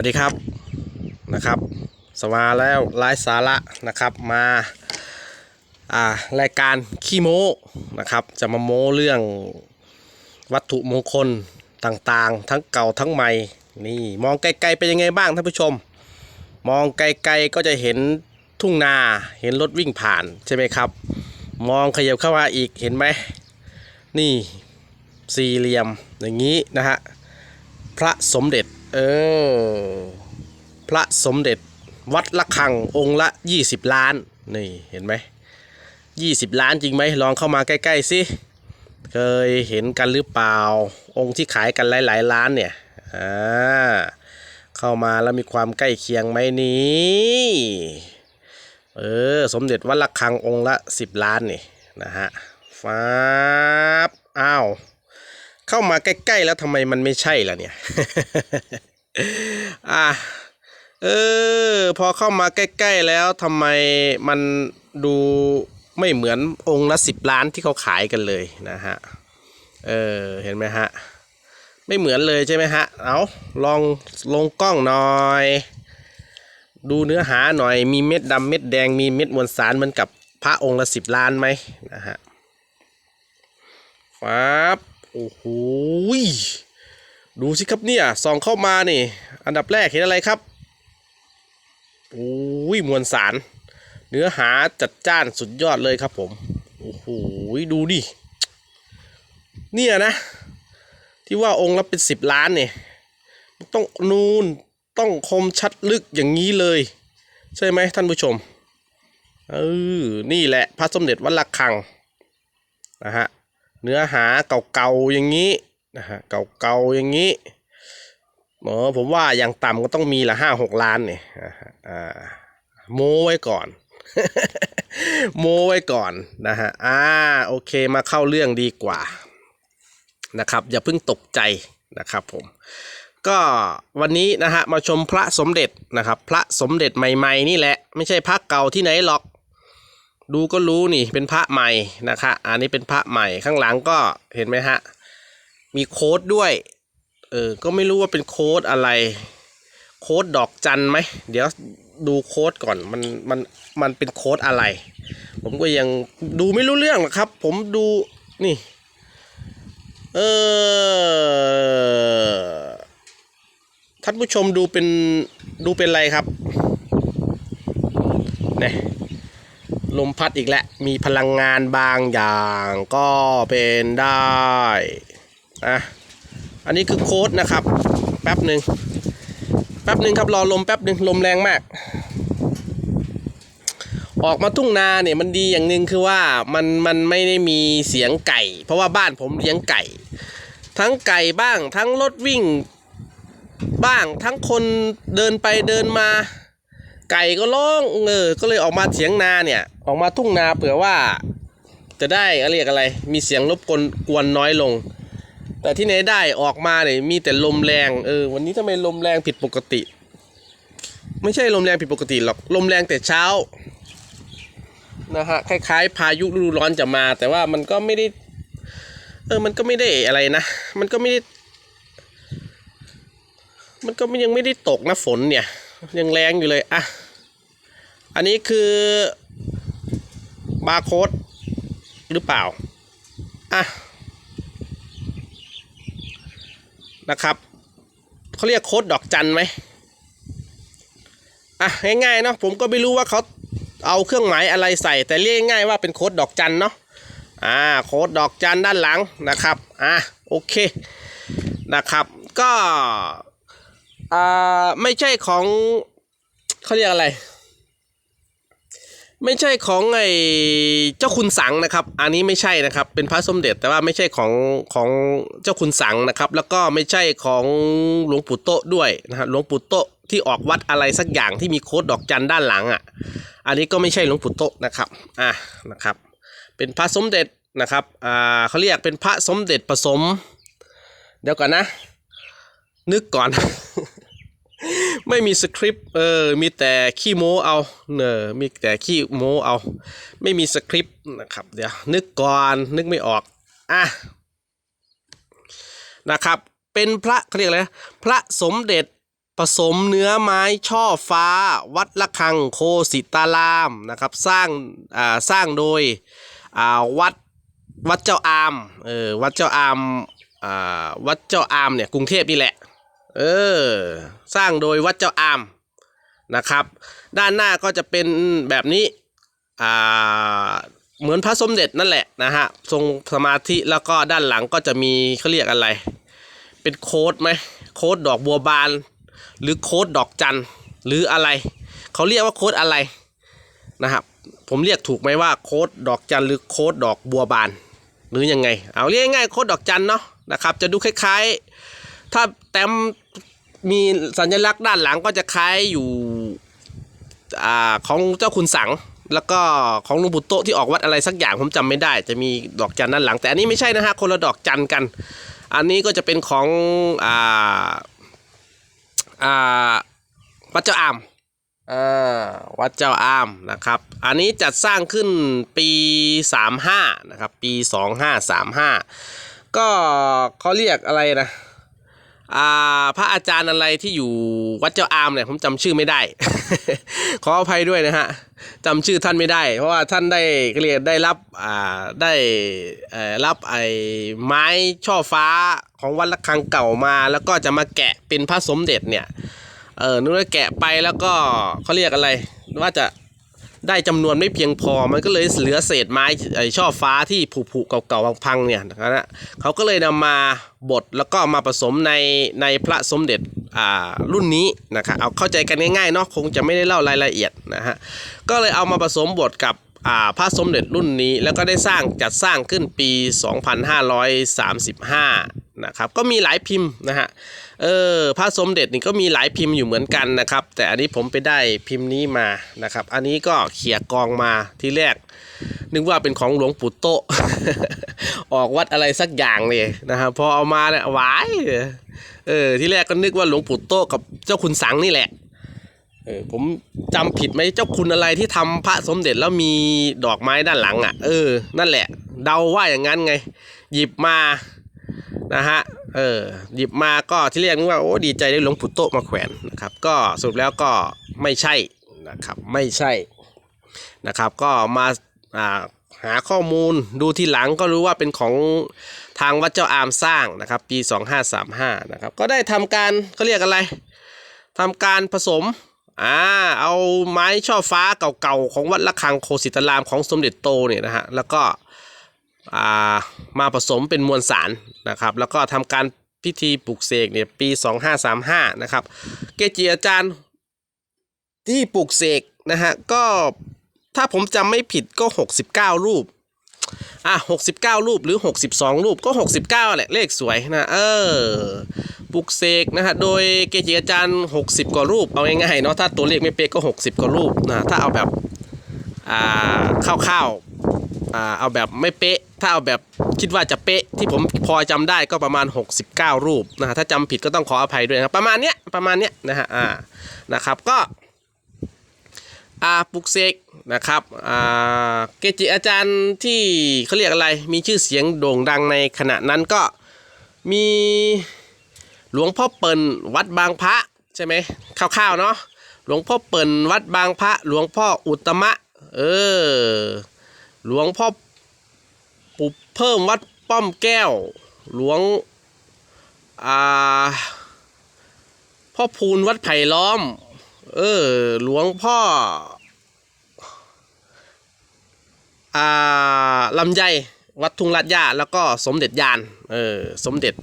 วัสดีครับนะครับ สมาแล้วไลฟ์สาระนะครับมาอ่ารายการขี้โม้นะครับ จะมาโม้เรื่องวัตถุมงคลต่างๆ ทั้งเก่าทั้งใหม่นี่มองไกลๆเป็นยังไงบ้างท่านผู้ชม มองไกลๆก็จะเห็นทุ่งนาเห็นรถวิ่งผ่านใช่ไหมครับ มองขยับเข้ามาอีกเห็นไหมนี่สี่เหลี่ยมอย่างนี้นะฮะพระสมเด็จ เออ พระสมเด็จวัดละคังองค์ละ 20 ล้าน นี่เห็นไหม20ล้านจริงไหมลองเข้ามาใกล้ๆสิเคยเห็นกันหรือเปล่า องค์ที่ขายกันหลายๆล้านเนี่ยอ่าเข้ามาแล้วมีความใกล้เคียงไหมนี้เออสมเด็จวัดละคังองค์ละ10ล้านนี่นะฮะฟ้า เข้ามาใกล้ๆแล้วทำไมมันไม่ใช่ล่ะเนี่ยอะเออ พอเข้ามาใกล้ๆแล้วทำไมมันดูไม่เหมือนองค์ละสิบล้านที่เขาขายกันเลยนะฮะ เออ เห็นไหมฮะ ไม่เหมือนเลยใช่ไหมฮะ เอาลองลงกล้องหน่อย ดูเนื้อหาหน่อย มีเม็ดดำเม็ดแดง มีเม็ดมวลสารเหมือนกับพระองค์ละสิบล้านไหมนะฮะฟับ โอ้โหดูสิครับเนี่ยส่องเข้ามานี่อันดับแรกเห็นอะไรครับโอ้ยมวลสาร เนื้อหาจัดจ้านสุดยอดเลยครับผมโอ้โหดูดิเนี่ยนะ ที่ว่าองค์ละเป็นสิบล้านเนี่ยต้องนูนต้องคมชัดลึกอย่างนี้เลย ใช่ไหมท่านผู้ชมเออนี่แหละพระสมเด็จวัดระฆังนะฮะ เนื้อหาเก่าๆอย่างนี้นะฮะเก่าๆอย่างนี้หมอผมว่าอย่างต่ำก็ต้องมีละห้าหกล้านเนี่ยอ่าฮะอ่าโมไว้ก่อน โมไว้ก่อนนะฮะอ่าโอเคมาเข้าเรื่องดีกว่านะครับอย่าเพิ่งตกใจนะครับผมก็วันนี้นะฮะมาชมพระสมเด็จนะครับ พระสมเด็จใหม่ ๆ นี่แหละ ไม่ใช่พระเก่าที่ไหนหรอก ดูก็รู้นี่เป็นพระใหม่นะคะอันนี้เป็นพระใหม่ข้างหลังก็เห็นไหมฮะ มีโค้ดด้วยเออก็ไม่รู้ว่าเป็นโค้ดอะไร โค้ดดอกจันไหมเดี๋ยวดูโค้ดก่อนมันมันมันเป็นโค้ดอะไร ผมก็ยังดูไม่รู้เรื่องหรอกครับ ผมดูนี่ เออท่านผู้ชมดูเป็นดูเป็นอะไรครับเนี่ย ลมพัดอีกแล้วมีพลังงานบางอย่างก็เป็นได้อะอันนี้คือโค้ดนะครับ แป๊บหนึ่งแป๊บหนึ่งครับรอลมแป๊บหนึ่งลมแรงมาก ออกมาทุ่งนาเนี่ยมันดีอย่างหนึ่งคือว่ามันมันไม่ได้มีเสียงไก่ เพราะว่าบ้านผมเลี้ยงไก่ ทั้งไก่บ้าง ทั้งรถวิ่ง บ้างทั้งคนเดินไปเดินมา ไก่ก็ร้องเออก็เลยออกมาเสียงนาเนี่ย ออกมาทุ่งนาเผื่อว่า จะได้เรียกอะไร มีเสียงรบกวนกวนน้อยลง แต่ที่ไหนได้ออกมาเนี่ยมีแต่ลมแรงเออวันนี้ทำไมลมแรงผิดปกติ ไม่ใช่ลมแรงผิดปกติหรอกลมแรงแต่เช้านะฮะคล้ายๆ พายุฤดูร้อนจะมา แต่ว่ามันก็ไม่ได้ เออมันก็ไม่ได้อะไรนะ มันก็ไม่ได้ มันก็ยังไม่ได้ตกนะฝนเนี่ย ยังแรงอยู่เลยอะ อันนี้คือบาร์โค้ดหรือเปล่า อะ นะครับเขาเรียกโค้ดดอกจันไหมอะ ง่ายๆเนาะผมก็ไม่รู้ว่าเขาเอาเครื่องหมายอะไรใส่ แต่เรียกง่ายว่าเป็นโค้ดดอกจันเนาะอ่าโค้ดดอกจันด้านหลังนะครับ อะ โอเคนะครับ ก็อ่าไม่ใช่ของเขาเรียกอะไร ไม่ใช่ของไอ้เจ้าคุณสังนะครับ อันนี้ไม่ใช่นะครับ เป็นพระสมเด็จแต่ว่าไม่ใช่ของของเจ้าคุณสังนะครับ แล้วก็ไม่ใช่ของหลวงปู่โตะด้วยนะครับหลวงปู่โตะที่ออกวัดอะไรสักอย่างที่มีโค้ดดอกจันด้านหลังอะ อันนี้ก็ไม่ใช่หลวงปู่โตะนะครับ อะนะครับ เป็นพระสมเด็จนะครับ อ่าเขาเรียกเป็นพระสมเด็จผสม เดี๋ยวก่อนนะ นึกก่อน ไม่มีสคริปต์เออมีแต่ขี้โม้เอาเนอมีแต่ขี้โม้เอา ไม่มีสคริปต์นะครับเดี๋ยวนึกก่อนนึกไม่ออกอะนะครับ เป็นพระเขาเรียกอะไรพระสมเด็จผผสมเนื้อไม้ช่อฟ้า วัดละคังโคสิตารามนะครับสร้างอ่าสร้างโดยอ่าวัดวัดเจ้าอามเออวัดเจ้าอามอ่าวัดเจ้าอามเนี่ยกรุงเทพนี่แหละ เออ สร้างโดยวัดเจ้าอามนะครับ ด้านหน้าก็จะเป็นแบบนี้อ่าเหมือนพระสมเด็จนั่นแหละนะฮะ ทรงสมาธิแล้วก็ด้านหลังก็จะมีเขาเรียกอะไร เป็นโค้ดไหมโค้ดดอกบัวบาน หรือโค้ดดอกจันหรืออะไร เขาเรียกว่าโค้ดอะไรนะครับ ผมเรียกถูกไหมว่าโค้ดดอกจันหรือโค้ดดอกบัวบาน หรือยังไง เอาเรียกง่ายโค้ดดอกจันเนาะนะครับ จะดูคล้ายๆ ถ้าแต้ม มีสัญลักษณ์ด้านหลังก็จะคล้ายอยู่อ่าของเจ้าคุณสัง แล้วก็ของหลุงปู่โตที่ออกวัดอะไรสักอย่างผมจำไม่ได้ จะมีดอกจันด้านหลัง แต่อันนี้ไม่ใช่นะฮะคนละดอกจันกัน อันนี้ก็จะเป็นของอ่าอ่าวัดเจ้าอามอ่าวัดเจ้าอามนะครับ อันนี้จัดสร้างขึ้นปี 35 นะครับ ปี 2535 ก็เขาเรียกอะไรนะ อ่าพระอาจารย์อะไรที่อยู่วัดเจ้าอามเนี่ยผมจำชื่อไม่ได้ ขออภัยด้วยนะฮะจำชื่อท่านไม่ได้ เพราะว่าท่านได้เรียกได้รับอ่าได้รับไอ้ไม้ช่อฟ้าของวัดระฆังเก่ามา แล้วก็จะมาแกะเป็นพระสมเด็จเนี่ยเออนึกว่าแกะไปแล้วก็เขาเรียกอะไรว่าจะ ได้จำนวนไม่เพียงพอมันก็เลยเหลือเศษไม้ไอช่อฟ้าที่ผุๆเก่าๆพังๆเนี่ยนะฮะเขาก็เลยนำมาบดแล้วก็มาผสมในในพระสมเด็จอ่ารุ่นนี้นะครับเอาเข้าใจกันง่ายๆเนาะคงจะไม่ได้เล่ารายละเอียดนะฮะก็เลยเอามาผสมบทกับอ่าพระสมเด็จรุ่นนี้แล้วก็ได้สร้างจัดสร้างขึ้นปี 2535นะครับก็มีหลายพิมพ์นะฮะ เออพระสมเด็จนี่ก็มีหลายพิมพ์อยู่เหมือนกันนะครับ แต่อันนี้ผมไปได้พิมพ์นี้มานะครับ อันนี้ก็เขี่ยกองมาที่แรก นึกว่าเป็นของหลวงปู่โตออกวัดอะไรสักอย่างเลยนะครับพอเอามาเนี่ยหวายเออที่แรกก็นึกว่าหลวงปู่โตกับเจ้าคุณสังนี่แหละเออผมจำผิดไหมเจ้าคุณอะไรที่ทำพระสมเด็จแล้วมีดอกไม้ด้านหลังอะ เออ นั่นแหละ เดาว่าอย่างนั้นไง หยิบมานะฮะ เออหยิบมาก็ที่เรียกนึกว่าโอ้ดีใจได้หลวงปู่โตมาแขวนนะครับ ก็สรุปแล้วก็ไม่ใช่นะครับไม่ใช่นะครับ ก็มาอ่าหาข้อมูลดูที่หลังก็รู้ว่าเป็นของทางวัดเจ้าอามสร้างนะครับปี 2535นะครับก็ได้ทำการเขาเรียกอะไรทำการผสมอ่าเอาไม้ช่อฟ้าเก่าๆของวัดละคังโคสิตารามของสมเด็จโตเนี่ยนะฮะแล้วก็ มาผสมเป็นมวลสารนะครับ แล้วก็ทำการพิธีปลุกเสกเนี่ยปี 2535 นะครับ เกจิอาจารย์ที่ปลุกเสกนะฮะก็ถ้าผมจำไม่ผิดก็ 69 รูปอะ69 รูปหรือ 62 รูปก็ 69 แหละ เลขสวยนะเออปลุกเสกนะฮะโดยเกจิอาจารย์ 60 กว่ารูป เอาง่ายๆเนาะถ้าตัวเลขไม่เป๊ะก็ 60 กว่ารูปนะถ้าเอาแบบอ่าคร่าวๆ อ่าเอาแบบไม่เป๊ะ ถ้าเอาแบบคิดว่าจะเป๊ะที่ผมพอจำได้ก็ประมาณ 69 รูปนะฮะถ้าจำผิดก็ต้องขออภัยด้วยนะครับประมาณเนี้ยประมาณเนี้ยนะฮะอ่านะครับก็อาปุกเสกนะครับอ่าเกจิอาจารย์ที่เขาเรียกอะไรมีชื่อเสียงโด่งดังในขณะนั้นก็มีหลวงพ่อเปิ่นวัดบางพระใช่ไหมคร่าวๆเนาะหลวงพ่อเปิ่นวัดบางพระ หลวงพ่ออุตมะ เออ หลวงพ่อปุบเพิ่มวัดป้อมแก้ว หลวงอ่าพ่อพูนวัดไผ่ล้อม เออ หลวงพ่ออ่าลำไยวัดทุ่งลาดย่าแล้วก็สมเด็จยานเออสมเด็จ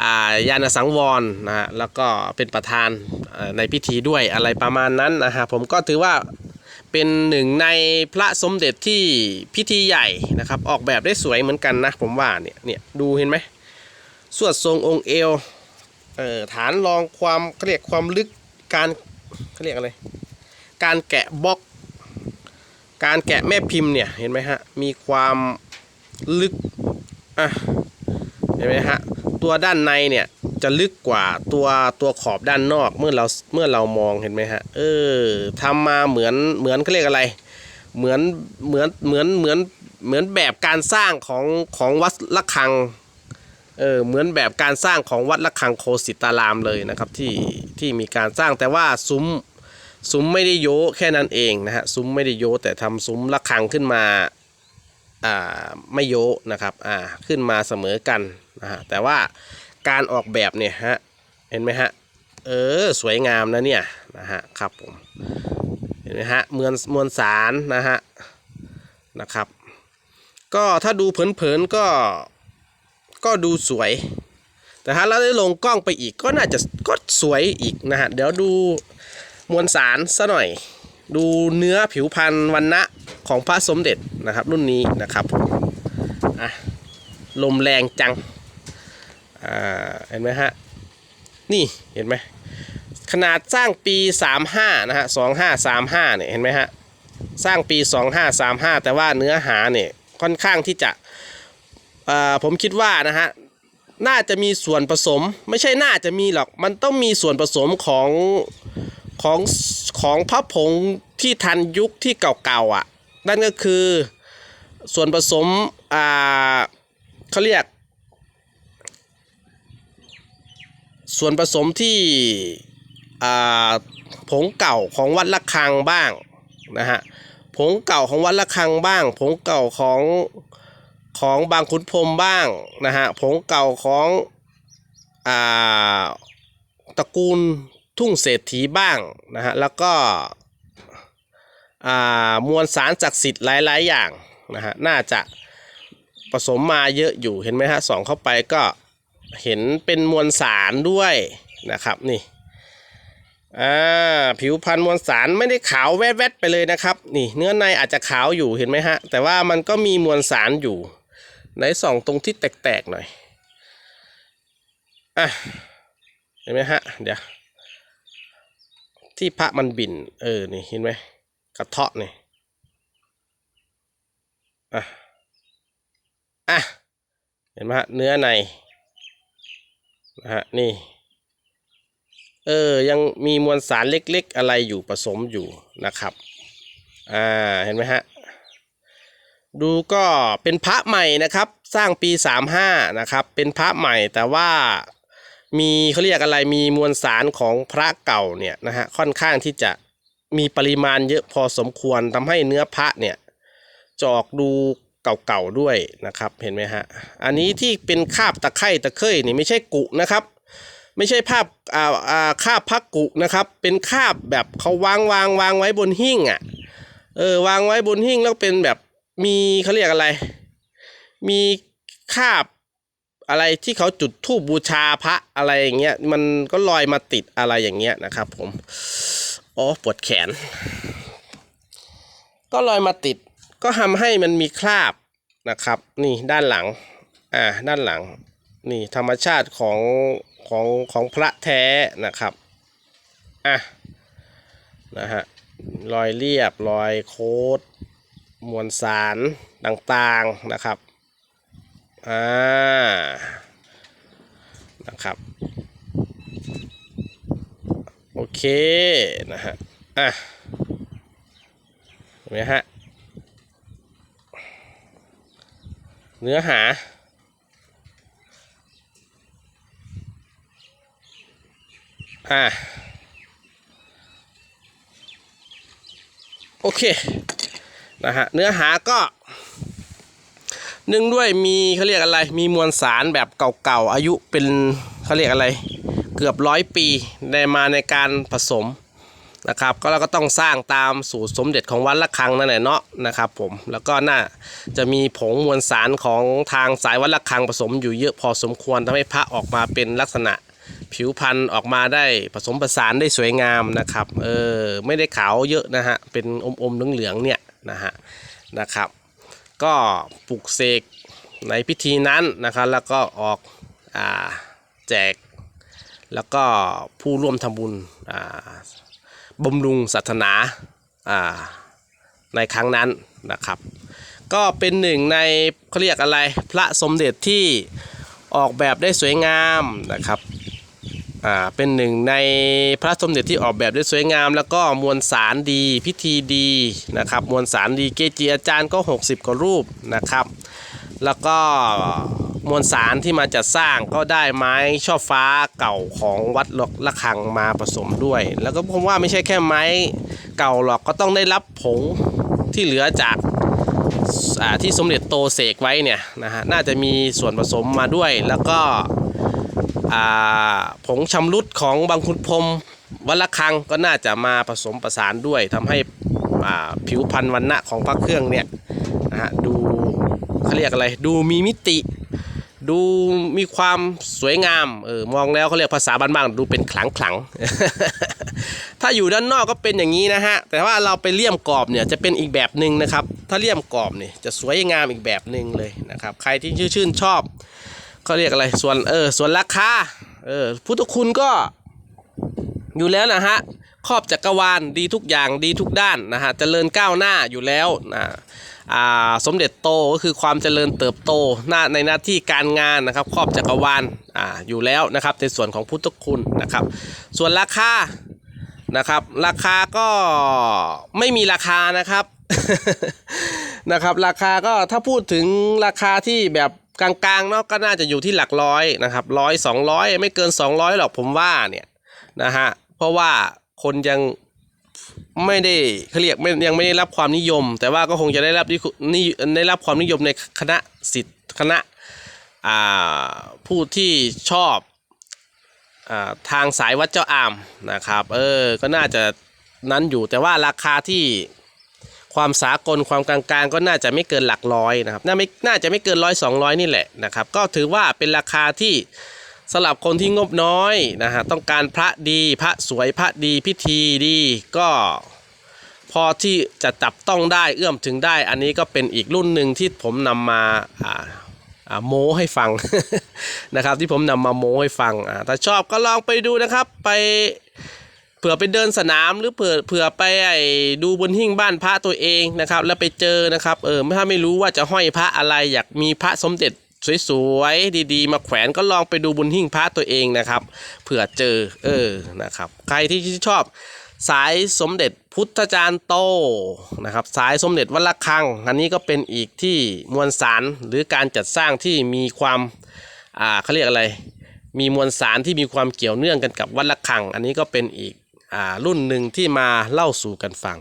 อ่ายานสังวรนะฮะแล้วก็เป็นประธานในพิธีด้วยอะไรประมาณนั้นนะฮะผมก็ถือว่า เป็นหนึ่งในพระสมเด็จที่พิธีใหญ่นะครับ ออกแบบได้สวยเหมือนกันนะ ผมว่าเนี่ยเนี่ยดูเห็นไหมสวดทรงองค์เอวเอ่อฐานรองความเขาเรียกความลึกการเขาเรียกอะไรการแกะบล็อกการแกะแม่พิมพ์เนี่ยเห็นไหมฮะมีความลึกอะ เห็นไหมฮะตัวด้านในเนี่ยจะลึกกว่าตัวตัวขอบด้านนอกเมื่อเราเมื่อเรามองเห็นไหมฮะเออทำมาเหมือนเหมือนเขาเรียกอะไร เหมือนเหมือนเหมือนเหมือนเหมือนแบบการสร้างของของวัดละคังเออเหมือนแบบการสร้างของวัดละคังโคสิตารามเลยนะครับที่ที่มีการสร้างแต่ว่าซุ้มซุ้มไม่ได้โยแค่นั้นเองนะฮะซุ้มไม่ได้โยแต่ทำซุ้มละคังขึ้นมาอ่าไม่โยนะครับอ่าขึ้นมาเสมอกัน นะฮะแต่ว่าการออกแบบเนี่ยฮะเห็นไหมฮะเออสวยงามนะเนี่ยนะฮะครับผมเห็นไหมฮะมวลมวลสารนะฮะนะครับ ก็ถ้าดูเผินๆก็ก็ดูสวย แต่ถ้าเราได้ลงกล้องไปอีกก็น่าจะก็สวยอีกนะฮะเดี๋ยวดูมวลสารซะหน่อย ดูเนื้อผิวพรรณวันนะของพระสมเด็จนะครับรุ่นนี้นะครับผมอะลมแรงจัง อ่าเห็นไหมฮะ นี่เห็นไหมขนาดสร้างปี 35 นะฮะ 2535 เนี่ย เห็นไหมฮะ สร้างปี 2535 แต่ว่าเนื้อหาเนี่ย ค่อนข้างที่จะผมคิดว่านะฮะ น่าจะมีส่วนผสม ไม่ใช่น่าจะมีหรอก มันต้องมีส่วนผสมของของของพระผงที่ทันยุคที่เก่าๆอะ นั่นก็คือส่วนผสม อ่าเขาเรียก ส่วนผสมที่ผงเก่าของวัดละคังบ้างนะฮะผงเก่าของวัดละคังบ้าง ผงเก่าของของบางขุนพรมบ้างนะฮะผงเก่าของอ่าตระกูลทุ่งเศรษฐีบ้างนะฮะแล้วก็อ่ามวลสารศักดิ์สิทธิ์หลายๆอย่างนะฮะน่าจะผสมมาเยอะอยู่เห็นไหมฮะส่องเข้าไปก็ เห็นเป็นมวลสารด้วยนะครับนี่อ่าผิวพันธุ์มวลสารไม่ได้ขาวแวดๆไปเลยนะครับ นี่เนื้อในอาจจะขาวอยู่เห็นไหมฮะ แต่ว่ามันก็มีมวลสารอยู่ไหนส่องตรงที่แตกๆหน่อยอะเห็นไหมฮะเดี๋ยวที่พระมันบิน เออ นี่เห็นไหมกระเทาะนี่อะอะเห็นไหมฮะเนื้อใน นะฮะนี่ เออยังมีมวลสารเล็กๆ อะไรอยู่ผสมอยู่นะครับ อ่าเห็นไหมฮะ ดูก็เป็นพระใหม่นะครับ สร้างปี 35 นะครับ เป็นพระใหม่แต่ว่ามีเขาเรียกอะไรมีมวลสารของพระเก่าเนี่ยนะฮะค่อนข้างที่จะมีปริมาณเยอะพอสมควรทำให้เนื้อพระเนี่ยจออกดู เก่าๆด้วยนะครับเห็นไหมฮะอันนี้ที่เป็นคาบตะไคร่ตะเคยนี่ไม่ใช่กุนะครับ ไม่ใช่ภาพอ่าอ่าคาบพักกุนะครับ เป็นคาบแบบเขาวางวางวางไว้บนหิ้งอะเออวางไว้บนหิ้งแล้วเป็นแบบมีเขาเรียกอะไร มีคาบอะไรที่เขาจุดธูปบูชาพระอะไรอย่างเงี้ยมันก็ลอยมาติดอะไรอย่างเงี้ยนะครับ ผมอ๋อปวดแขน ก็ลอยมาติดก็ทำให้มันมีคราบ นะครับ นี่ด้านหลัง อ่า ด้านหลัง นี่ธรรมชาติของของของพระแท้นะครับ อะ นะฮะ รอยเรียบ รอยโคดมวลสารต่างๆนะครับ อ่า นะครับ โอเค นะฮะ อะเห็นไหมฮะ เนื้อหา อ่า โอเค นะฮะ เนื้อหาก็หนึ่งด้วยมีเขาเรียกอะไร มีมวลสารแบบเก่าๆ อายุเป็นเขาเรียกอะไร เกือบร้อยปีได้มาในการผสม นะครับก็เราก็ต้องสร้างตามสูตรสมเด็จของวัดละคังนั่นแหละเนาะนะครับผมแล้วก็น่าจะมีผงมวลสารของทางสายวัดละคังผสมอยู่เยอะพอสมควรทำให้พระออกมาเป็นลักษณะผิวพันธุ์ออกมาได้ผสมผสานได้สวยงามนะครับเออไม่ได้ขาวเยอะนะฮะเป็นอมๆเหลืองๆเนี่ยนะฮะนะครับ ก็ปลุกเสกในพิธีนั้นนะครับแล้วก็ออกอ่าแจก แล้วก็ผู้ร่วมทำบุญอ่า บำรุงศาสนาในครั้งนั้นนะครับ ก็เป็นหนึ่งในเขาเรียกอะไรพระสมเด็จที่ออกแบบได้สวยงามนะครับอ่าเป็นหนึ่งในพระสมเด็จที่ออกแบบได้สวยงาม แล้วก็มวลสารดีพิธีดีนะครับ มวลสารดีเกจิอาจารย์ก็ 60 กว่ารูปนะครับ แล้วก็ มวลสารที่มาจัดสร้างก็ได้ไม้ช่อฟ้าเก่าของวัดละคังมาผสมด้วย แล้วก็ผมว่าไม่ใช่แค่ไม้เก่าหรอกก็ต้องได้รับผงที่เหลือจากาที่สมเด็จโตเสกไว้เนี่ยนะฮะน่าจะมีส่วนผสมมาด้วยแล้วก็ผงชำรุดของบางคุณพรมวัดละคังก็น่าจะมาผสมประสานด้วยทำให้ผิวพรรณวันณะของพระเครื่องเนี่ยนะฮะดูเขาเรียกอะไรดูมีมิติ ดูมีความสวยงามเออมองแล้วเขาเรียกภาษาบ้านๆดูเป็นขลังขลังถ้าอยู่ด้านนอกก็เป็นอย่างนี้นะฮะแต่ว่าเราไปเลี่ยมกรอบเนี่ยจะเป็นอีกแบบหนึ่งนะครับ ถ้าเลี่ยมกรอบเนี่ยจะสวยงามอีกแบบหนึ่งเลยนะครับ ใครที่ชื่นชอบเขาเรียกอะไรส่วนเออส่วนราคาเออพุทธคุณก็ อยู่แล้วนะฮะครอบจักรวาลดีทุกอย่างดีทุกด้านนะฮะเจริญก้าวหน้าอยู่แล้วนะอ่าสมเด็จโตก็คือความเจริญเติบโตหน้าในหน้าที่การงานนะครับครอบจักรวาลอ่าอยู่แล้วนะครับในส่วนของพุทธคุณนะครับ ส่วนราคานะครับ ราคาก็ไม่มีราคานะครับนะครับ ราคาก็ถ้าพูดถึงราคาที่แบบกลางๆเนาะก็น่าจะอยู่ที่หลักร้อยนะครับร้อยสองร้อยไม่เกิน 200หรอกผมว่าเนี่ย นะฮะเพราะว่าคนยังไม่ได้เขาเรียกไม่ยังไม่ได้รับความนิยม แต่ว่าก็คงจะได้รับนินิได้รับความนิยมในคณะสิทธิ์คณะผู้ที่ชอบอทางสายวัดเจ้าอามนะครับเออก็น่าจะนั้นอยู่แต่ว่าราคาที่ความสากลความกลางๆ ก็น่าจะไม่เกินหลักร้อยนะครับน่าไม่น่าจะไม่เกินร้อยสองร้อยนี่แหละนะครับ ก็ถือว่าเป็นราคาที่ สำหรับคนที่งบน้อยนะฮะต้องการพระดีพระสวยพระดีพิธีดีก็พอที่จะจับต้องได้เอื้อมถึงได้ อันนี้ก็เป็นอีกรุ่นหนึ่งที่ผมนำมาอ่าอ่าโม้ให้ฟังนะครับ ที่ผมนำมาโม้ให้ฟังอ่าถ้าชอบก็ลองไปดูนะครับ ไปเผื่อไปเดินสนามหรือเผื่อเผื่อไปดูบนหิ้งบ้านพระตัวเองนะครับ แล้วไปเจอนะครับเออถ้าไม่รู้ว่าจะห้อยพระอะไรอยากมีพระสมเด็จ สวยๆดีๆ มาแขวนก็ลองไปดูบนหิ้งพระตัวเองนะครับเผื่อเจอเออนะครับ ใครที่ชอบสายสมเด็จพุทธจารย์โตนะครับ สายสมเด็จวัดระฆัง อันนี้ก็เป็นอีกที่มวลสารหรือการจัดสร้างที่มีความอ่าเขาเรียกอะไร มีมวลสารที่มีความเกี่ยวเนื่องกันกับวัดระฆัง อันนี้ก็เป็นอีกอ่ารุ่นหนึ่งที่มาเล่าสู่กันฟัง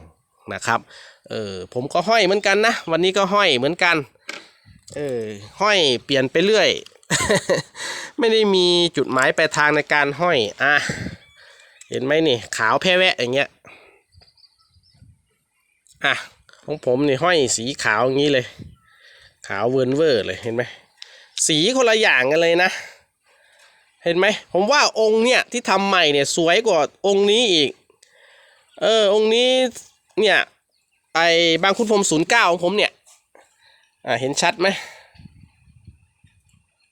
นะครับเออผมก็ห้อยเหมือนกันนะ วันนี้ก็ห้อยเหมือนกัน เออห้อยเปลี่ยนไปเรื่อย ไม่ได้มีจุดหมายปลายทางในการห้อยอะเห็นไหมนี่ขาวแพ้แวะอย่างเงี้ยอะของผมนี่ห้อยสีขาวอย่างนี้เลย ขาวเวิร์นเวอร์เลยเห็นไหมสีคนละอย่างกันเลยนะ เห็นไหมผมว่าองค์เนี่ยที่ทำใหม่เนี่ยสวยกว่าองค์นี้อีก เออองค์นี้เนี่ยไอบางคุณพรมศูนย์เก้าของผมเนี่ย อ่าเห็นชัดไหม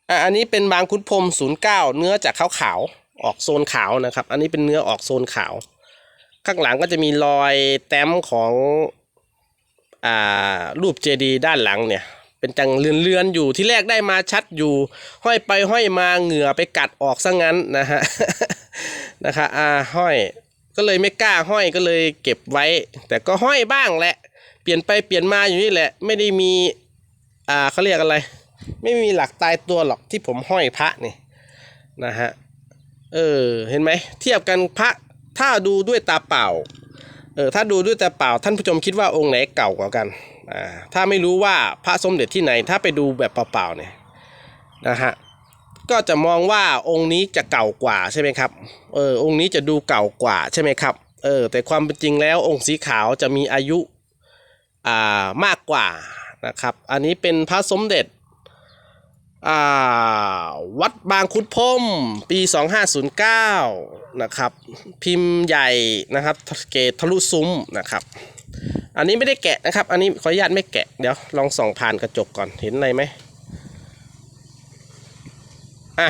อ่าอันนี้เป็นบางคุดพรมศูนย์เก้าเนื้อจากขาวขาวๆออกโซนขาวนะครับ อันนี้เป็นเนื้อออกโซนขาว ข้างหลังก็จะมีรอยแต้มของอ่ารูปเจดีย์ด้านหลังเนี่ย เป็นจังเลือนๆอยู่ที่แรกได้มาชัดอยู่ ห้อยไปห้อยมาเหงื่อไปกัดออกซะงั้นนะฮะนะคะอ่าห้อยก็เลยไม่กล้าห้อยก็เลยเก็บไว้ แต่ก็ห้อยบ้างแหละ เปลี่ยนไปเปลี่ยนมาอยู่นี่แหละ ไม่ได้มี อ่าเขาเรียกอะไร ไม่มีหลักตายตัวหรอกที่ผมห้อยพระนี่นะฮะเออเห็นไหมเทียบกันพระถ้าดูด้วยตาเปล่าเออถ้าดูด้วยตาเปล่า ท่านผู้ชมคิดว่าองค์ไหนเก่ากว่ากันอ่าถ้าไม่รู้ว่าพระสมเด็จที่ไหน ถ้าไปดูแบบเปล่าๆเนี่ยนะฮะก็จะมองว่าองค์นี้จะเก่ากว่าใช่ไหมครับเออองค์นี้จะดูเก่ากว่าใช่ไหมครับเออแต่ความเป็นจริงแล้วองค์สีขาวจะมีอายุอ่ามากกว่า นะครับ อันนี้เป็นพระสมเด็จวัดบางคุดพมปี 2509 นะครับ พิมพ์ใหญ่นะครับเกตทะลุซุ้มนะครับ อันนี้ไม่ได้แกะนะครับ อันนี้ขออนุญาตไม่แกะ เดี๋ยวลองส่องผ่านกระจกก่อน เห็นอะไรไหมอะ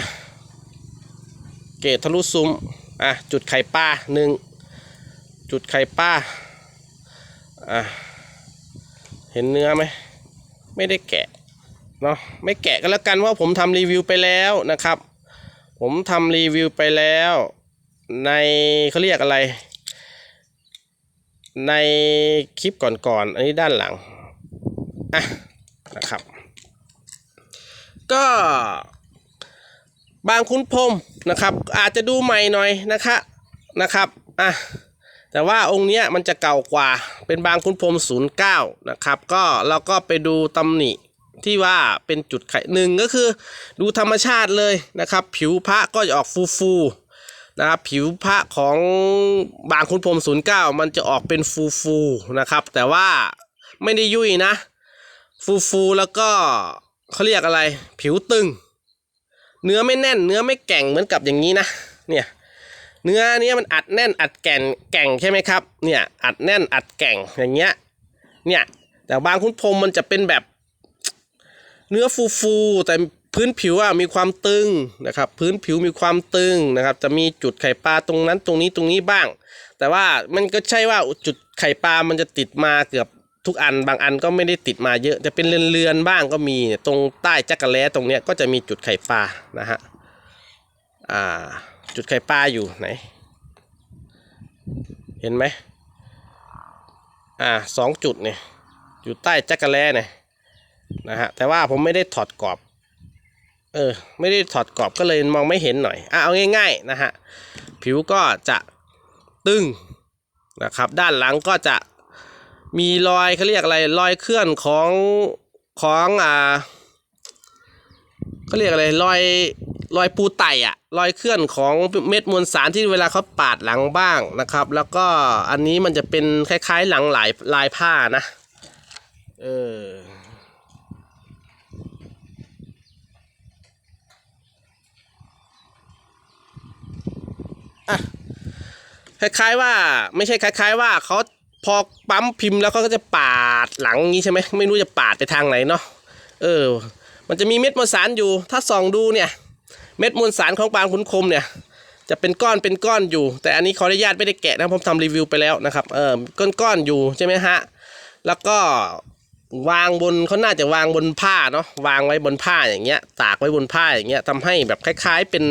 เกตทะลุซุ้ม อะ จุดไข่ปลาหนึ่ง จุดไข่ปลาอะ เห็นเนื้อไหม ไม่ได้แกะเนาะไม่แกะก็แล้วกันว่าผมทำรีวิวไปแล้วนะครับ ผมทำรีวิวไปแล้ว ในเขาเรียกอะไร ในคลิปก่อนๆอันนี้ด้านหลังอะนะครับ ก็บางคุ้นพรมนะครับ อาจจะดูใหม่หน่อยนะคะนะครับอะ แต่ว่าองค์เนี้ยมันจะเก่ากว่าเป็นบางคุ้นพรม09 นะครับ ก็เราก็ไปดูตำหนิที่ว่าเป็นจุดไข่หนึ่งก็คือดูธรรมชาติเลยนะครับ ผิวพระก็จะออกฟูฟูๆนะครับผิวพระของบางคุ้นพรม09 มันจะออกเป็นฟูฟูๆนะครับ แต่ว่าไม่ได้ยุ่ยนะ ฟูฟูๆแล้วก็เขาเรียกอะไร ผิวตึง เนื้อไม่แน่นเนื้อไม่แก่งเหมือนกับอย่างนี้นะเนี่ย เนื้อเนี้ยมันอัดแน่นอัดแก่นแก่งใช่ไหมครับเนี่ยอัดแน่นอัดแก่งอย่างเงี้ยเนี่ยแต่บางคุณพรมมันจะเป็นแบบ เนื้อฟูฟูแต่พื้นผิวอะมีความตึงนะครับ พื้นผิวมีความตึงนะครับ จะมีจุดไข่ปลาตรงนั้นตรงนี้ตรงนี้บ้าง แต่ว่ามันก็ใช่ว่าจุดไข่ปลามันจะติดมาเกือบทุกอันบางอันก็ไม่ได้ติดมาเยอะจะเป็นเรือนๆบ้างก็มีตรงใต้จักระแล้ตรงเนี้ยก็จะมีจุดไข่ปลานะฮะอ่า จุดไข่ปลาอยู่ไหน เห็นไหมอ่าสองจุดเนี่ยอยู่ใต้จักรแล้เนี่ยนะฮะแต่ว่าผมไม่ได้ถอดกรอบ เออ ไม่ได้ถอดกรอบก็เลยมองไม่เห็นหน่อยอะเอาง่ายๆนะฮะผิวก็จะตึงนะครับ ด้านหลังก็จะมีรอยเขาเรียกอะไรรอยเคลื่อนของของอ่า เขาเรียกอะไรรอยรอยปูไต่อะรอยเคลื่อนของเม็ดมวลสารที่เวลาเขาปาดหลังบ้างนะครับ แล้วก็อันนี้มันจะเป็นคล้ายๆหลังหลายลายผ้านะเออคล้ายๆว่าไม่ใช่คล้าย ๆ ว่าเขาพอปั๊มพิมพ์แล้วเขาก็จะปาดหลังงี้ใช่ไหมไม่รู้จะปาดไปทางไหนเนาะเออ มันจะมีเม็ดมวลสารอยู่ ถ้าส่องดูเนี่ย เม็ดมวลสารของปางขุนคมเนี่ย จะเป็นก้อนเป็นก้อนอยู่ แต่อันนี้ขออนุญาตไม่ได้แกะนะผมทำรีวิวไปแล้วนะครับเออก้อนๆอยู่ใช่ไหมฮะแล้วก็วางบนเขาน่าจะวางบนผ้าเนาะวางไว้บนผ้าอย่างเงี้ย ตากไว้บนผ้าอย่างเงี้ยทำให้แบบคล้าย ๆ เป็น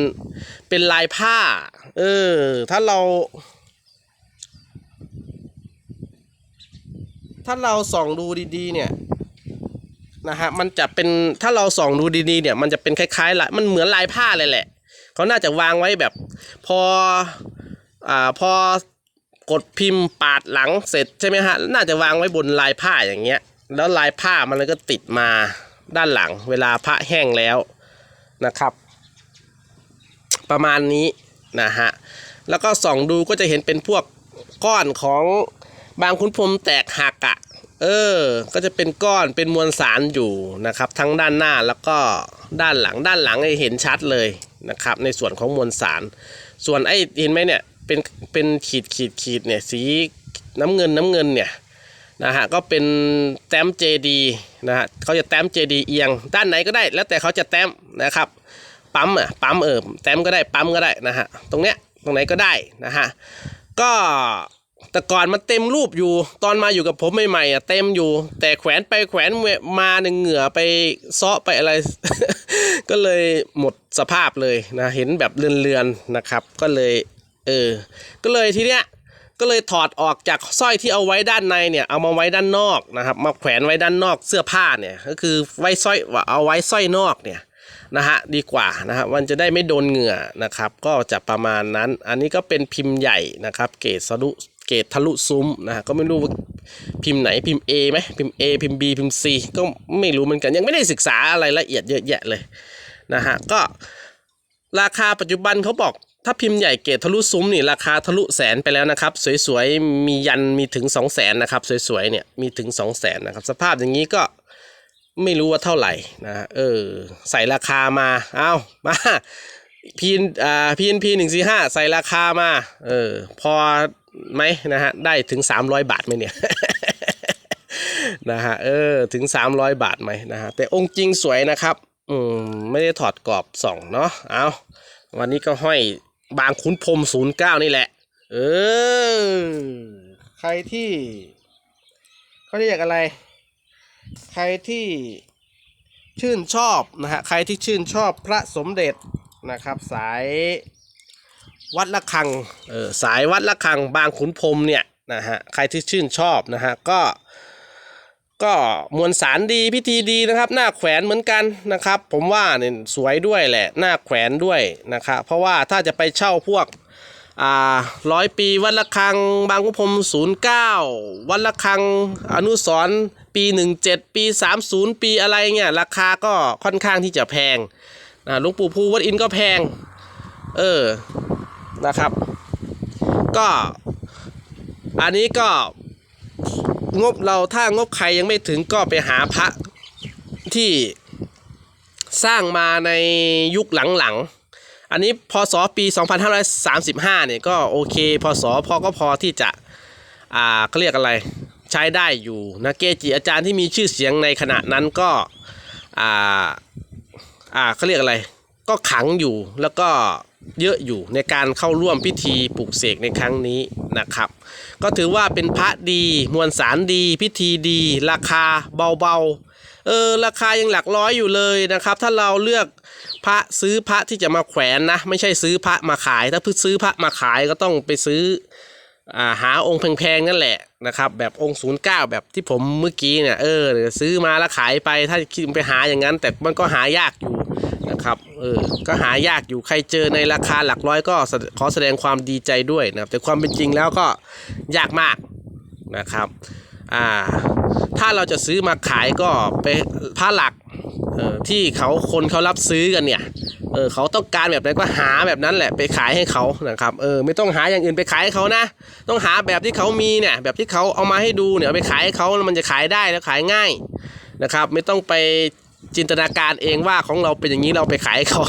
เป็นลายผ้า เออ ถ้าเรา ถ้าเราส่องดูดีๆ เนี่ย นะฮะมันจะเป็นถ้าเราส่องดูดีๆเนี่ยมันจะเป็นคล้ายๆลายมันเหมือนลายผ้าเลยแหละเขาน่าจะวางไว้แบบ พออ่าพอกดพิมพ์ปาดหลังเสร็จใช่ไหมฮะน่าจะวางไว้บนลายผ้าอย่างเงี้ย แล้วลายผ้ามันเลยก็ติดมาด้านหลัง เวลาผ้าแห้งแล้วนะครับ ประมาณนี้นะฮะแล้วก็ส่องดูก็จะเห็นเป็นพวกก้อนของบางคุณพรมแตกหักอะ่ะ เออ ก็จะเป็นก้อนเป็นมวลสารอยู่นะครับ ทั้งด้านหน้าแล้วก็ด้านหลังด้านหลังเห็นชัดเลยนะครับ ในส่วนของมวลสาร ส่วนไอ้เห็นไหมเนี่ยเป็นเป็นขีดขีดขีดเนี่ยสีน้ำเงินน้ำเงินเนี่ยนะฮะก็เป็นแต้มเจดีนะฮะเขาจะแต้มเจดีเอียง ด้านไหนก็ได้ แล้วแต่เขาจะแต้มนะครับปั๊มอะปั๊มเออแต้มก็ได้ปั๊มก็ได้นะฮะตรงเนี้ยตรงไหนก็ได้นะฮะก็ แต่ก่อนมันเต็มรูปอยู่ ตอนมาอยู่กับผมใหม่ๆอะเต็มอยู่ แต่แขวนไปแขวนมาหนึ่งเหงื่อไปเซาะไปอะไร ก็เลยหมดสภาพเลยนะเห็นแบบเลือนๆนะครับ ก็เลยเออก็เลยทีเนี้ยก็เลยถอดออกจากสร้อยที่เอาไว้ด้านในเนี่ยเอามาไว้ด้านนอกนะครับ มาแขวนไว้ด้านนอกเสื้อผ้าเนี่ยก็คือไว้สร้อยว่าเอาไว้สร้อยนอกเนี่ยนะฮะดีกว่านะฮะมันจะได้ไม่โดนเหงื่อนะครับ ก็จะประมาณนั้น อันนี้ก็เป็นพิมพ์ใหญ่นะครับ เกรดสะดุ เกรดทะลุซุ้มนะฮะก็ไม่รู้ว่าพิมพ์ไหนพิมพ์ A ไหมพิมพ์ A พิมพ์ B พิมพ์ C ก็ไม่รู้เหมือนกันยังไม่ได้ศึกษาอะไรละเอียดเยอะแยะเลยนะฮะก็ราคาปัจจุบันเขาบอกถ้าพิมพ์ใหญ่เกรดทะลุซุ้มนี่ราคาทะลุแสนไปแล้วนะครับ สวยๆ มียันมีถึง 2 0 0แสนนะครับ สวยๆเนี่ยมีถึง 2 0 0แสนนะครับ สภาพอย่างนี้ก็ไม่รู้ว่าเท่าไหร่นะเออใส่ราคามาเอามาพีนอ่าพีนพีหนึ่งสี่ห้าใส่ราคามาเออพอ ไหมนะฮะได้ถึง 300 บาทไหมเนี่ยนะฮะเออถึง 300 บาทไหมนะฮะแต่องค์จริงสวยนะครับอืมไม่ได้ถอดกรอบส่องเนาะเอาวันนี้ก็ห้อยบางขุนพรมศูนย์เก้านี่แหละ เออ ใครที่เขาเรียกอะไร ใครที่ชื่นชอบนะฮะใครที่ชื่นชอบพระสมเด็จนะครับ สาย วัดละคังเออสายวัดละคังบางขุนพรมเนี่ยนะฮะใครที่ชื่นชอบนะฮะก็ ก็มวลสารดีพิธีดีนะครับ หน้าแขวนเหมือนกันนะครับ ผมว่าเนี่ยสวยด้วยแหละหน้าแขวนด้วยนะครับเพราะว่าถ้าจะไปเช่าพวกอ่าร้อยปีวัดละคัง บางขุนพรมศูนย์เก้าวัดละคังอนุสรปีหนึ่งเจ็ดปีสามศูนย์ปีอะไรเงี้ยราคาก็ค่อนข้างที่จะแพงนะหลวงปู่ภูวัดอินก็แพง เออ นะครับ ก็อันนี้ก็งบเราถ้างบใครยังไม่ถึงก็ไปหาพระที่สร้างมาในยุคหลังๆ อันนี้พศปี 2535 เนี่ยก็โอเคพศพอก็พอที่จะ อ่าเขาเรียกอะไรใช้ได้อยู่นะเกจิอาจารย์ที่มีชื่อเสียงในขณะนั้นก็ อ่า อ่าเขาเรียกอะไร ก็ขังอยู่แล้วก็ เยอะอยู่ในการเข้าร่วมพิธีปลุกเสกในครั้งนี้นะครับ ก็ถือว่าเป็นพระดีมวลสารดี พิธีดี ราคาเบาๆเออราคายังหลักร้อยอยู่เลยนะครับ ถ้าเราเลือกพระซื้อพระที่จะมาแขวนนะ ไม่ใช่ซื้อพระมาขาย ถ้าเพิ่งซื้อพระมาขายก็ต้องไปซื้ออาหาองค์แพงๆนั่นแหละนะครับ แบบองค์ศูนย์เก้าแบบที่ผมเมื่อกี้เนี่ยเออซื้อมาแล้วขายไปถ้าคิดไปหาอย่างนั้น แต่มันก็หายากอยู่ นะครับเออก็หายากอยู่ใครเจอในราคาหลักร้อยก็ขอแสดงความดีใจด้วยนะครับ แต่ความเป็นจริงแล้วก็ยากมากนะครับอ่าถ้าเราจะซื้อมาขายก็ไปผ้าหลักเออที่เขาคนเขารับซื้อกันเนี่ยเออเขาต้องการแบบไหนก็หาแบบนั้นแหละไปขายให้เขานะครับเออไม่ต้องหาอย่างอื่นไปขายให้เขานะ ต้องหาแบบที่เขามีเนี่ยแบบที่เขาเอามาให้ดูเนี่ยไปขายให้เขามันจะขายได้แล้วขายง่ายนะครับ ไม่ต้องไป จินตนาการเองว่าของเราเป็นอย่างนี้เราไปขายเขา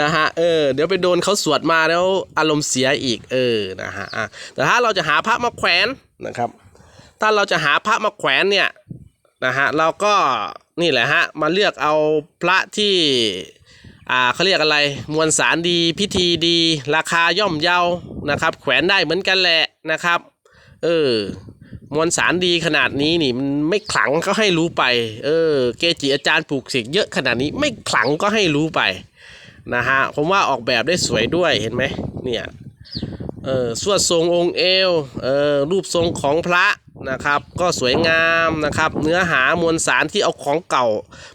นะฮะเออเดี๋ยวไปโดนเขาสวดมาแล้วอารมณ์เสียอีกเออนะฮะแต่ถ้าเราจะหาพระมาแขวนนะครับ ถ้าเราจะหาพระมาแขวนเนี่ยนะฮะเราก็นี่แหละฮะมาเลือกเอาพระที่อ่าเขาเรียกอะไรมวลสารดีพิธีดี ราคาย่อมเยานะครับ แขวนได้เหมือนกันแหละนะครับ เออ มวลสารดีขนาดนี้นี่มันไม่ขลังก็ให้รู้ไป เออ เกจิอาจารย์ปลูกเสกเยอะขนาดนี้ไม่ขลังก็ให้รู้ไปนะฮะผมว่าออกแบบได้สวยด้วยเห็นไหมเนี่ย เออสวดทรงองค์เอวเออรูปทรงของพระนะครับ ก็สวยงามนะครับ เนื้อหามวลสารที่เอาของเก่า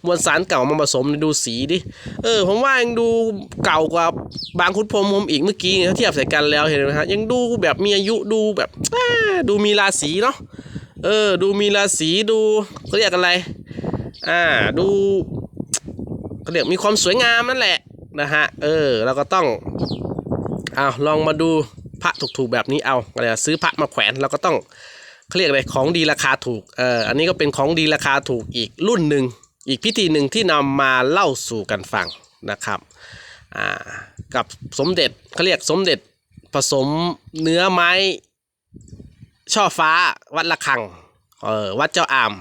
มวลสารเก่ามาผสมดูสีดิเออผมว่ายังดูเก่ากว่าบางคุณพรมผมอีกเมื่อกี้เนี่ยเทียบใส่กันแล้วเห็นไหมฮะยังดูแบบมีอายุดูแบบดูมีราศีเนาะเออ ดูมีราศีดูเขาเรียกอะไร อ่าดูเขาเรียกมีความสวยงามนั่นแหละนะฮะเออเราก็ต้องเอาลองมาดู พระถูกๆแบบนี้เอาอะไรอะซื้อพระมาแขวนเราก็ต้องเขาเรียกอะไรของดีราคาถูกเอออันนี้ก็เป็นของดีราคาถูกอีกรุ่นหนึ่งอีกพิธีหนึ่งที่นำมาเล่าสู่กันฟังนะครับอ่ากับสมเด็จเขาเรียกสมเด็จผสมเนื้อไม้ช่อฟ้าวัดละคังเออวัดเจ้าอาม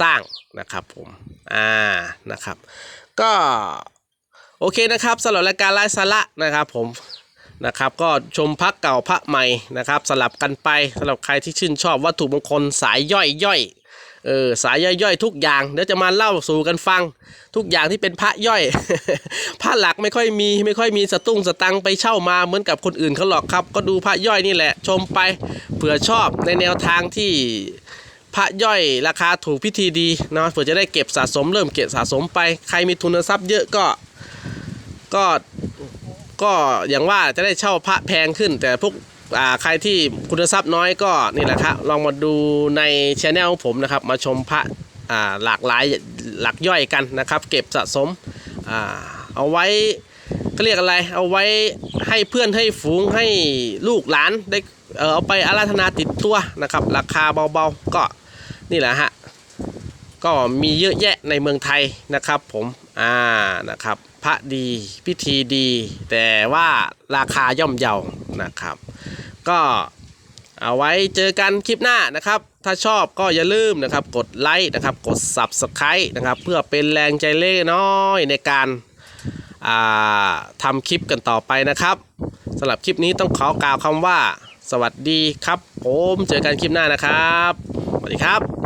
สร้างนะครับผมอ่านะครับ ก็โอเคนะครับสำหรับรายการไลฟ์สาระนะครับผม นะครับก็ชมพักเก่าพระใหม่นะครับ สลับกันไปสำหรับใครที่ชื่นชอบวัตถุมงคลสายย่อยย่อยเออสายย่อยย่อยทุกอย่างเดี๋ยวจะมาเล่าสู่กันฟัง ทุกอย่างที่เป็นพระย่อย พระหลักไม่ค่อยมีไม่ค่อยมีสตุ้งสตังไปเช่ามาเหมือนกับคนอื่นเขาหรอกครับ ก็ดูพระย่อยนี่แหละ ชมไปเผื่อชอบในแนวทางที่พระย่อยราคาถูกพิธีดีเนาะเผื่อจะได้เก็บสะสมเริ่มเก็บสะสมไป ใครมีทุนทรัพย์เยอะก็ ก็ ก็อย่างว่าจะได้เช่าพระแพงขึ้น แต่พวกใครที่คุณทรัพย์น้อยก็นี่แหละครับลองมาดูในช anel ของผมนะครับ มาชมพระหลากหลายหลักย่อยกันนะครับ เก็บสะสมอ่าเอาไว้เขาเรียกอะไร เอาไว้ให้เพื่อนให้ฝูงให้ลูกหลานได้เอาไปอาราธนาติดตัวนะครับ ราคาเบาๆก็นี่แหละฮะก็มีเยอะแยะในเมืองไทยนะครับผมอ่านะครับ ระดี พิธีดี แต่ว่าราคาย่อมเยานะครับ ก็เอาไว้เจอกันคลิปหน้านะครับ ถ้าชอบก็อย่าลืมนะครับ กดไลค์นะครับ กด Subscribe นะครับ เพื่อเป็นแรงใจเล็กน้อยในการาทำคลิปกันต่อไปนะครับสำหรับคลิปนี้ต้องขอกล่าวคำว่า สวัสดีครับ ผมเจอกันคลิปหน้านะครับ สวัสดีครับ